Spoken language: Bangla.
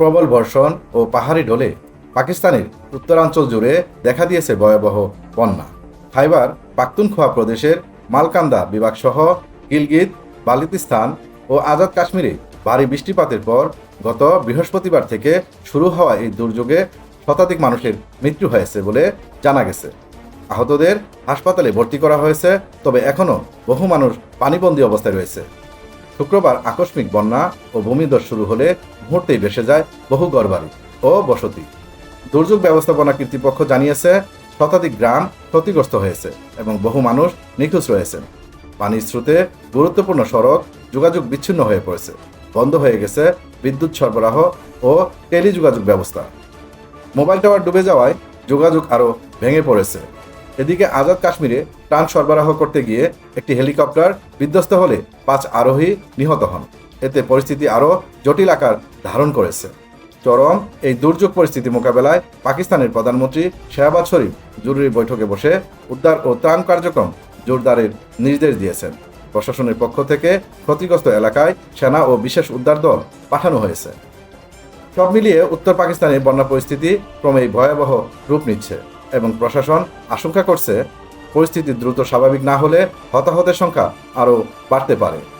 প্রবল বর্ষণ ও পাহাড়ি ঢলে পাকিস্তানের উত্তরাঞ্চল জুড়ে দেখা দিয়েছে ভয়াবহ বন্যা। খাইবার পাখতুনখোয়া প্রদেশের মালকান্দা বিভাগসহ গিলগিত বালিতিস্তান ও আজাদ কাশ্মীরে ভারী বৃষ্টিপাতের পর গত বৃহস্পতিবার থেকে শুরু হওয়া এই দুর্যোগে শতাধিক মানুষের মৃত্যু হয়েছে বলে জানা গেছে। আহতদের হাসপাতালে ভর্তি করা হয়েছে, তবে এখনও বহু মানুষ পানিবন্দী অবস্থায় রয়েছে। শুক্রবার আকস্মিক বন্যা ও ভূমিধস শুরু হলে মুহূর্তেই ভেসে যায় বহু ঘরবাড়ি ও বসতি। দুর্যোগ ব্যবস্থাপনা কর্তৃপক্ষ জানিয়েছে, শতাধিক গ্রাম ক্ষতিগ্রস্ত হয়েছে এবং বহু মানুষ নিখোঁজ রয়েছেন। পানির স্রোতে গুরুত্বপূর্ণ সড়ক যোগাযোগ বিচ্ছিন্ন হয়ে পড়েছে। বন্ধ হয়ে গেছে বিদ্যুৎ সরবরাহ ও টেলিযোগাযোগ ব্যবস্থা। মোবাইল টাওয়ার ডুবে যাওয়ায় যোগাযোগ আরও ভেঙে পড়েছে। এদিকে আজাদ কাশ্মীরে ত্রাণ সরবরাহ করতে গিয়ে একটি হেলিকপ্টার বিধ্বস্ত হলে পাঁচ আরোহী নিহত হন। এতে পরিস্থিতি আরও জটিল আকার ধারণ করেছে। চরম এই দুর্যোগ পরিস্থিতি মোকাবেলায় পাকিস্তানের প্রধানমন্ত্রী শেহবাজ শরীফ জরুরি বৈঠকে বসে উদ্ধার ও ত্রাণ কার্যক্রম জোরদারের নির্দেশ দিয়েছেন। প্রশাসনের পক্ষ থেকে ক্ষতিগ্রস্ত এলাকায় সেনা ও বিশেষ উদ্ধার দল পাঠানো হয়েছে। সব মিলিয়ে উত্তর পাকিস্তানের বন্যা পরিস্থিতি ক্রমেই ভয়াবহ রূপ নিচ্ছে। এবং প্রশাসন আশঙ্কা করছে পরিস্থিতি দ্রুত স্বাভাবিক না হলে হতাহতের সংখ্যা আরও বাড়তে পারে।